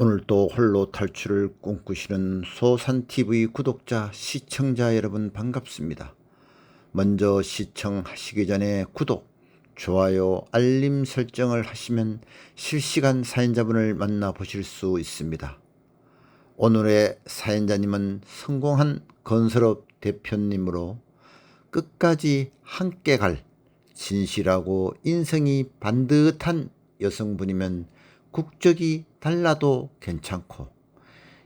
오늘도 홀로 탈출을 꿈꾸시는 소산TV 구독자, 시청자 여러분 반갑습니다. 먼저 시청하시기 전에 구독, 좋아요, 알림 설정을 하시면 실시간 사연자분을 만나보실 수 있습니다. 오늘의 사연자님은 성공한 건설업 대표님으로 끝까지 함께 갈 진실하고 인성이 반듯한 여성분이면 국적이 달라도 괜찮고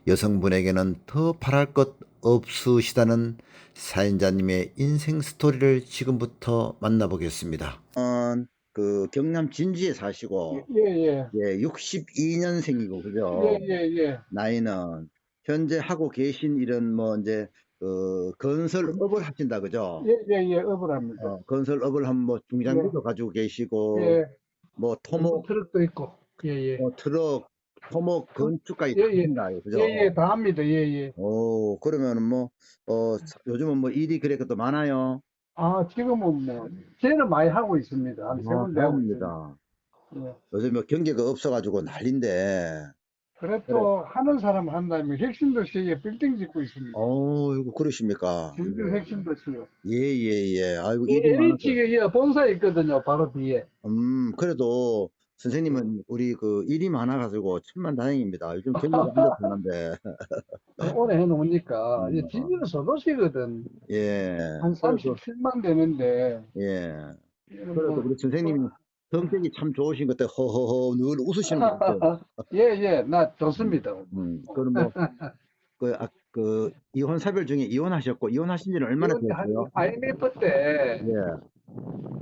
여성분에게는 더 바랄 것 없으시다는 사연자님의 인생 스토리를 지금부터 만나보겠습니다. 어, 그 경남 진주에 사시고 예, 예. 예, 62년생이고 그죠? 예, 예, 예. 나이는 현재 하고 계신 일은 뭐 이제 그 건설업을 하신다 그죠? 예, 예, 예. 업을 합니다. 어, 건설업을 하면 뭐 중장비도 가지고 계시고 예. 뭐 토목, 트럭도 있고. 예, 예. 뭐 트럭, 토목, 건축까지 예, 다 예. 하신다요 그죠? 예, 예. 다 합니다. 예, 예. 오, 그러면은 뭐, 어, 요즘은 뭐 일이 그래도 많아요. 아, 지금은 뭐, 쟤는 많이 하고 있습니다. 한세 아, 군데 하고 있습니다. 예. 요즘 뭐 경기가 없어가지고 난린데, 그래도 하는 사람 한다면 핵심 도시에 빌딩 짓고 있습니다. 어, 이거 그러십니까? 진주 핵심 도시요. 예, 예, 예. 아이고, 예, 일이 많아서. LH가 본사 있거든요. 바로 뒤에. 음, 그래도 선생님은 우리 그 일이 많아가지고 천만 다행입니다. 요즘 경기가 안 좋다는데, 오래 해놓으니까. 음. 예, 진주는 소도시거든. 예. 한 37만 되는데. 예. 뭐, 그래도 우리 선생님이 성격이 참 좋으신 것 같아. 허허허 늘 웃으시는 것 같아요. 예, 예. 나 좋습니다. 음, 그럼 뭐, 그, 아, 그, 이혼 사별 중에 이혼하셨고, 이혼하신 지는 얼마나 되셨어요? IMF 때, 예.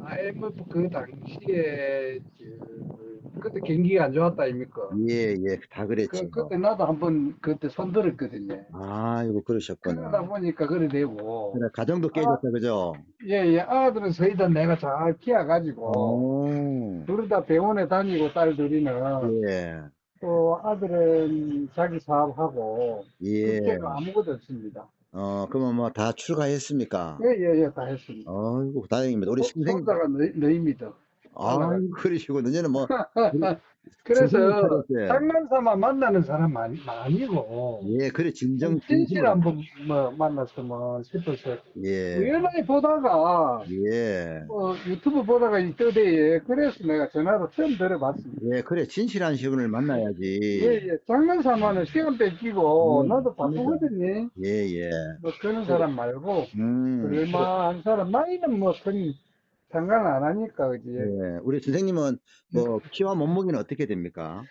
IMF 그 당시에, 그, 그때 경기가 안 좋았다, 아닙니까? 예, 예, 다 그, 그랬지. 그 때 나도 한번 그때 손들었거든요. 아이고, 그러다 그러셨구나. 보니까 그래 되고, 그래, 가정도 깨졌다, 그죠? 예, 예, 아들은 저희 다 내가 잘 키워가지고, 오, 둘다 병원에 다니고, 딸 둘이는, 예, 또 아들은 자기 사업하고, 예. 국제가 아무것도 없습니다. 어, 그러면 뭐 다 출가했습니까? 예, 예, 예, 다 했습니다. 아이고, 다행입니다. 우리 선생님, 손자가 너희, 너희입니다. 아이고, 그러시고, 너희는 뭐, 그래서. 장난삼아 만나는 사람 아니, 아니고 예, 그래, 진정, 진실 한번 뭐 만났으면 싶어서 예, 우연히 보다가 예, 어, 유튜브 보다가 이 떠대에 그래서 내가 전화로 처음 들어봤습니다. 예, 그래, 진실한 시분을 만나야지. 예, 예. 장난삼아는 시간 뺏기고 음, 나도 맞습니다. 바쁘거든요. 예, 예. 뭐 그런 사람 말고 음, 얼마 한 사람 나이는 뭐큰 상관 안 하니까 그지. 예, 우리 선생님은 뭐 네. 키와 몸무게는 어떻게 됩니까?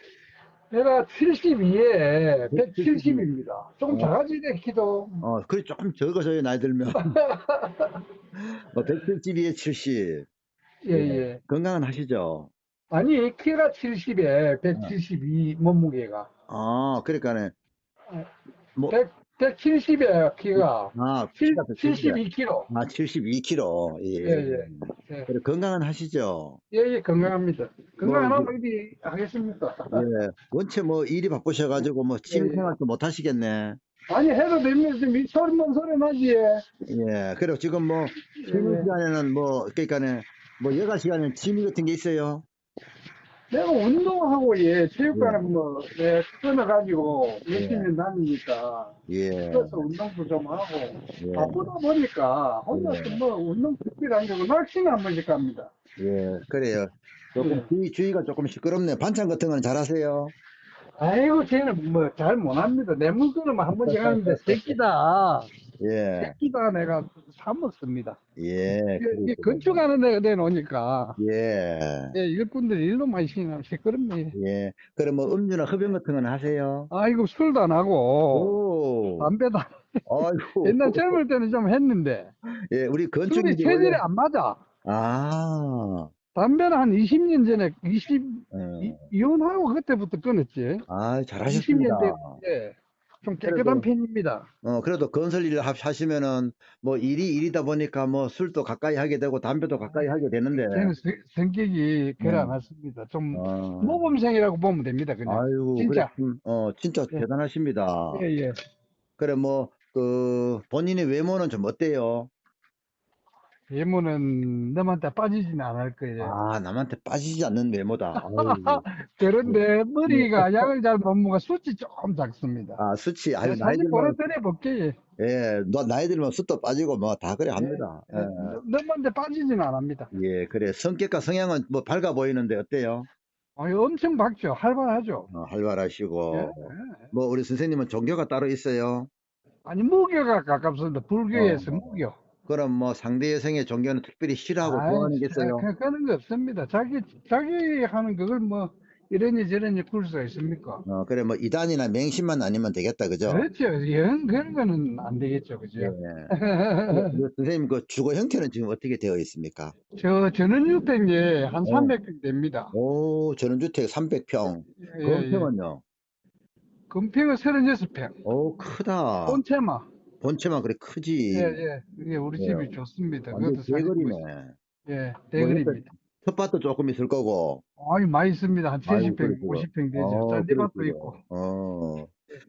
내가 72에 170입니다. 조금 어. 작아지네 키도. 어, 그래 조금 적어져요 나이 들면. 뭐 170에 70. 예, 예. 건강은 하시죠? 아니, 키가 70에 172 몸무게가. 아, 그러니까는 뭐 100, 170에 키가 아, 칠- 키가 170. 72kg. 아, 72kg. 예. 예, 예. 예, 그래 건강은 하시죠? 예, 예, 건강합니다. 건강 안 뭐, 하면 어디 하겠습니까? 예. 원체 뭐 일이 바쁘셔가지고 뭐 예, 취미 생활도 못 하시겠네. 아니, 해도 좀이 소리만 소리 나지. 예. 예. 그리고 지금 뭐 취미 예. 시간에는 뭐 그러니까는 뭐 여가 시간에 취미 같은 게 있어요? 내가 운동하고, 예, 체육관에 뭐, 예, 끊어가지고 열심히 다니니까. 예. 그래서 운동도 좀 하고. 예. 바쁘다 보니까 혼자서 예. 뭐 운동 안 되고 낚시는 한 번씩 갑니다. 예, 그래요. 조금 예. 주위, 주위가 조금 시끄럽네. 반찬 같은 건 잘하세요. 아이고, 쟤는 뭐 잘 못합니다. 내 물건은 한 번씩 하는데 새끼다. 예, 새끼다 내가 사 먹습니다. 예, 이게. 건축하는 데가 내놓으니까 예, 예, 일꾼들 일로 많이 시나 시끄럽네. 예. 그럼 뭐 음주나 흡연 같은 건 하세요? 아이고, 술도 안 하고 오, 담배도 안- 아이고. 옛날 젊을 때는 좀 했는데 예, 우리 술이 건축이 체질에 안 맞아. 아, 담배는 한 20년 전에 20 예. 이, 이혼하고 그때부터 끊었지. 아, 잘하셨습니다. 20년 대 예. 좀 깨끗한 그래도- 편입니다. 어, 그래도 건설 일을 하- 하시면은 뭐 일이 일이다 보니까 뭐 술도 가까이 하게 되고 담배도 가까이 하게 되는데. 저는 세- 성격이 그래 음. 안 왔습니다. 좀 어, 모범생이라고 보면 됩니다. 그냥. 아이고, 진짜. 그래, 음, 어, 진짜 예. 대단하십니다. 예, 예. 그래 뭐 그 본인의 외모는 좀 어때요? 외모는 남한테 빠지진 않을 거예요. 아, 남한테 빠지지 않는 외모다. 아유. 그런데 머리가 양을 잘 못 먹어 숱이 조금 작습니다. 아, 수치, 아유, 나이 들면, 보내드려 볼게요. 예, 너, 나이 들면 숱도 빠지고 뭐 다 그래 합니다. 예. 남한테 빠지진 않습니다. 예, 그래. 성격과 성향은 뭐 밝아 보이는데 어때요? 아니, 엄청 밝죠. 활발하죠. 어, 활발하시고. 예, 예. 뭐, 우리 선생님은 종교가 따로 있어요? 아니 무교가 가깝습니다. 불교에서 어. 무교. 그럼 뭐 상대 여성의 종교는 특별히 싫어하고 아이, 있어요? 그, 그런 거 없습니다. 자기 자기 하는 그걸 뭐 이러니 저러니 풀 수가 있습니까? 어, 그래, 뭐, 이단이나 맹신만 아니면 되겠다, 그죠? 그렇죠. 영 그런 거는 안 되겠죠, 그죠? 예. 그 선생님, 그 주거 형태는 지금 어떻게 되어 있습니까? 저 전원주택에 한 어. 300평 됩니다. 오, 전원주택 300평. 예, 예. 건평은요? 금평은 36평. 오, 크다. 본체마. 본체만 그래 크지. 예, 예. 이게 우리 예. 집이 좋습니다. 완전 그것도 사진 대거리네. 보시- 예, 대거리입니다. 텃밭도 조금 있을 거고. 아니, 많이 있습니다. 한 아이고, 70평, 그러시구나. 50평 되죠. 어, 짠디밭도 그러시구나. 있고. 어.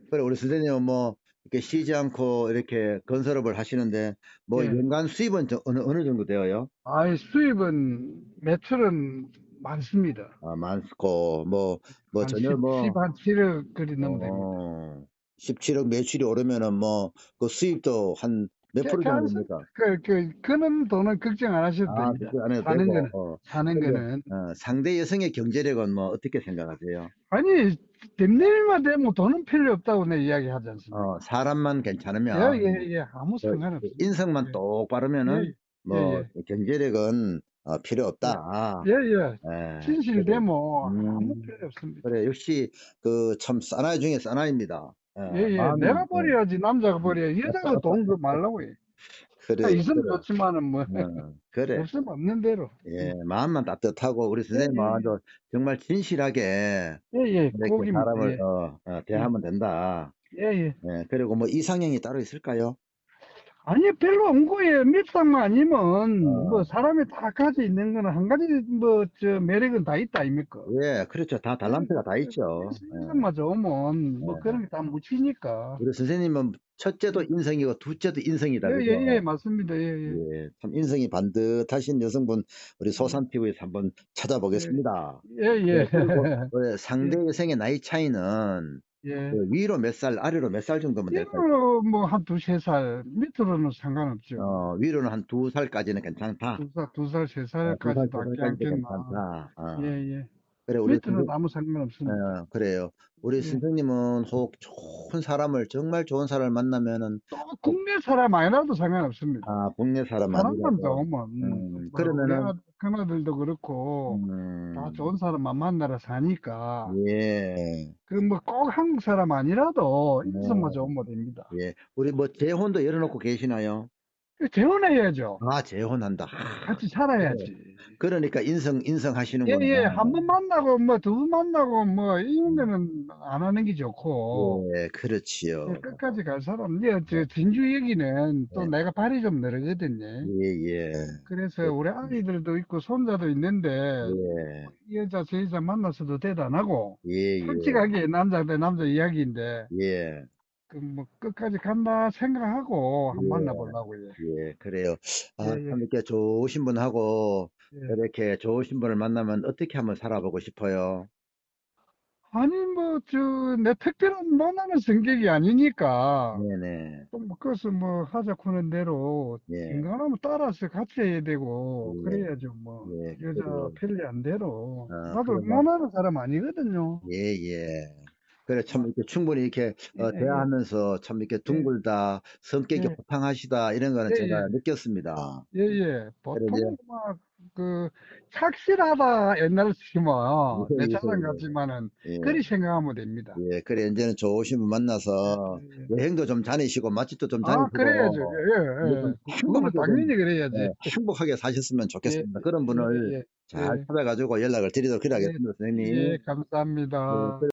그래, 우리 선생님은 뭐, 이렇게 쉬지 않고 이렇게 건설업을 하시는데, 뭐, 예. 연간 수입은 저- 어느, 어느 정도 되어요? 아이, 수입은, 매출은 많습니다. 아, 많고, 뭐, 뭐, 한 전혀 10, 뭐, 10, 한 7억 그리 넘으면 됩니다. 어, 17억 매출이 오르면은 뭐, 그 수입도 한 몇 프로 그, 정도 그, 됩니까? 그, 그, 그는 돈은 걱정 안 하셔도 아, 됩니다. 그 안에 사는 되고, 거는. 어, 사는 그래. 거는. 어, 상대 여성의 경제력은 뭐, 어떻게 생각하세요? 아니, 댐내일만 되면 돈은 필요 없다고 내 이야기 하지 않습니까? 어, 사람만 괜찮으면, 예, 예, 예. 아무 저, 상관없습니다. 인성만 예. 똑바르면은, 예, 뭐, 예, 경제력은 어, 필요 없다. 예, 예. 예. 진실되면 음. 아무 필요 없습니다. 그래, 역시, 그, 참, 사나이 중에 사나이입니다. 예, 예, 예. 내가 예, 버려야지, 남자가 버려야지. 여자가 돈그 말라고 해. 그래, 있으면 그래. 좋지만은 뭐, 어, 그래. 없으면 없는 대로. 예, 마음만 따뜻하고, 우리 선생님 예, 예. 마음도 정말 진실하게, 예, 예. 이렇게 꼭입니다. 사람을, 예. 어, 어, 대하면 된다. 예, 예. 예, 그리고 뭐 이상형이 따로 있을까요? 아니, 별로 없는 거예요. 밉상만 아니면, 어. 뭐, 사람이 다 가지 있는 거는 한 가지, 뭐, 저, 매력은 다 있다, 아닙니까? 예, 그렇죠. 다 달란트가 다 있죠. 예. 생각만 좋으면, 뭐, 예. 그런 게 다 묻히니까. 우리 선생님은 첫째도 인성이고 둘째도 인성이다. 예, 그죠? 예, 예, 맞습니다. 예, 예. 예, 참 인성이 반듯하신 여성분 우리 소산TV에서 한번 찾아보겠습니다. 예, 예. 그리고 그 상대 여성의 나이 차이는 예. 그 위로 몇 살, 아래로 몇 살 정도면 될까요? 일로 뭐, 한 두 세 살, 밑으로는 상관없죠. 어, 위로는 한 두 살까지는 괜찮다. 두 살, 두 살, 세 어, 두 살, 세 살까지 않겠나. 괜찮다. 어, 예, 예. 그래, 우리 밑으로는 선생, 아무 상관없습니다. 어, 그래요. 우리 예. 선생님은 혹 좋은 사람을, 정말 좋은 사람을 만나면은, 또 국내 사람 아니라도 상관없습니다. 아, 국내 사람 사람만 아니라도, 좋으면, 음, 뭐 그러면은, 큰아들도 그렇고, 음, 다 좋은 사람만 만나러 사니까, 예, 그뭐꼭 한국 사람 아니라도 네. 인성만 좋으면 됩니다. 예. 우리 뭐 재혼도 열어놓고 계시나요? 재혼해야죠. 아, 재혼한다. 하, 같이 살아야지. 그러니까 인성, 인성 예, 하시는구나. 예, 한 번 만나고, 뭐, 두 번 만나고, 뭐, 이런 거는 안 하는 게 좋고, 예, 그렇지요. 예, 끝까지 갈 사람, 예, 저, 진주 얘기는 또 네. 내가 발이 좀 늘거든요. 예, 예, 그래서 우리 아이들도 있고, 손자도 있는데, 예, 이 여자, 저 여자 만나서도 대단하고, 예, 예, 솔직하게 남자 대 남자 이야기인데, 예, 그 뭐, 끝까지 간다 생각하고 한번 예. 만나보려고요. 예, 그래요. 아, 예, 예. 참 이렇게 좋으신 분하고 예. 이렇게 좋으신 분을 만나면 어떻게 한번 살아보고 싶어요? 아니, 뭐, 저, 내 특별한 못나는 성격이 아니니까, 네네, 또 뭐, 그것을 뭐, 하자고 하는 대로, 예, 인간하면 따라서 같이 해야 되고, 예. 그래야죠, 뭐. 예, 여자 그래요. 편리한 대로. 아, 나도 그러면- 못나는 사람 아니거든요. 예, 예. 그래, 참, 이렇게 충분히 이렇게, 어, 예, 대화하면서 참 이렇게 둥글다, 성격이 예. 호탕하시다, 이런 거는 예, 제가 예. 느꼈습니다. 예, 예. 보통, 이제- 막, 그, 착실하다, 옛날에 치면, 예, 내 예, 자랑 예. 같지만은, 예, 그리 생각하면 됩니다. 예, 그래, 이제는 좋으신 분 만나서 예, 예. 여행도 좀 다니시고, 맛집도 좀 아, 다니시고, 그래야죠. 예, 예. 행복하게 당연히 그래야지. 예, 행복하게 사셨으면 좋겠습니다. 그런 분을 예, 예, 잘 예. 찾아가지고 연락을 드리도록 하겠습니다, 선생님. 예, 감사합니다. 예,